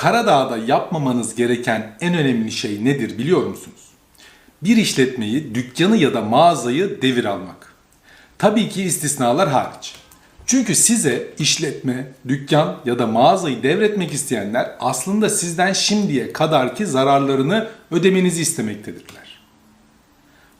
Karadağ'da yapmamanız gereken en önemli şey nedir biliyor musunuz? Bir işletmeyi, dükkanı ya da mağazayı devir almak. Tabii ki istisnalar hariç. Çünkü size işletme, dükkan ya da mağazayı devretmek isteyenler aslında sizden şimdiye kadarki zararlarını ödemenizi istemektedirler.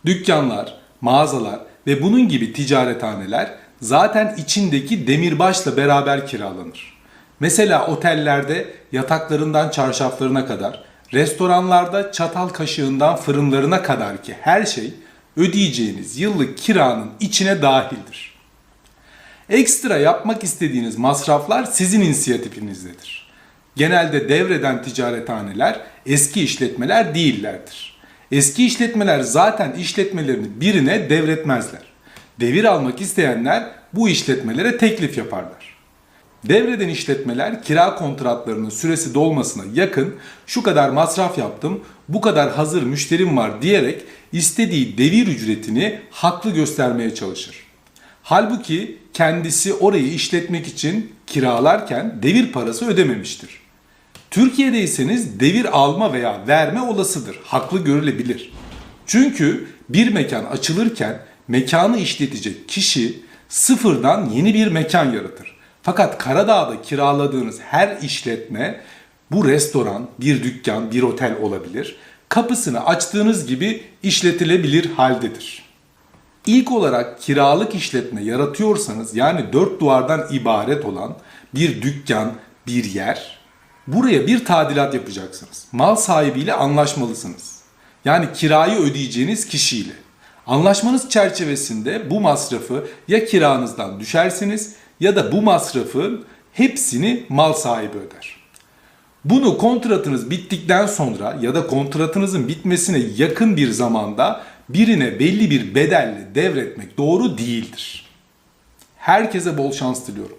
Dükkanlar, mağazalar ve bunun gibi ticarethaneler zaten içindeki demirbaşla beraber kiralanır. Mesela otellerde yataklarından çarşaflarına kadar, restoranlarda çatal kaşığından fırınlarına kadar ki her şey ödeyeceğiniz yıllık kiranın içine dahildir. Ekstra yapmak istediğiniz masraflar sizin inisiyatifinizdedir. Genelde devreden ticarethaneler eski işletmeler değillerdir. Eski işletmeler zaten işletmelerini birine devretmezler. Devir almak isteyenler bu işletmelere teklif yaparlar. Devreden işletmeler kira kontratlarının süresi dolmasına yakın şu kadar masraf yaptım, bu kadar hazır müşterim var diyerek istediği devir ücretini haklı göstermeye çalışır. Halbuki kendisi orayı işletmek için kiralarken devir parası ödememiştir. Türkiye'deyseniz devir alma veya verme olasıdır, haklı görülebilir. Çünkü bir mekan açılırken mekanı işletecek kişi sıfırdan yeni bir mekan yaratır. Fakat Karadağ'da kiraladığınız her işletme bu restoran, bir dükkan, bir otel olabilir. Kapısını açtığınız gibi işletilebilir haldedir. İlk olarak kiralık işletme yaratıyorsanız yani dört duvardan ibaret olan bir dükkan, bir yer, buraya bir tadilat yapacaksınız. Mal sahibiyle anlaşmalısınız. Yani kirayı ödeyeceğiniz kişiyle. Anlaşmanız çerçevesinde bu masrafı ya kiranızdan düşersiniz ya da bu masrafın hepsini mal sahibi öder. Bunu kontratınız bittikten sonra ya da kontratınızın bitmesine yakın bir zamanda birine belli bir bedelle devretmek doğru değildir. Herkese bol şans diliyorum.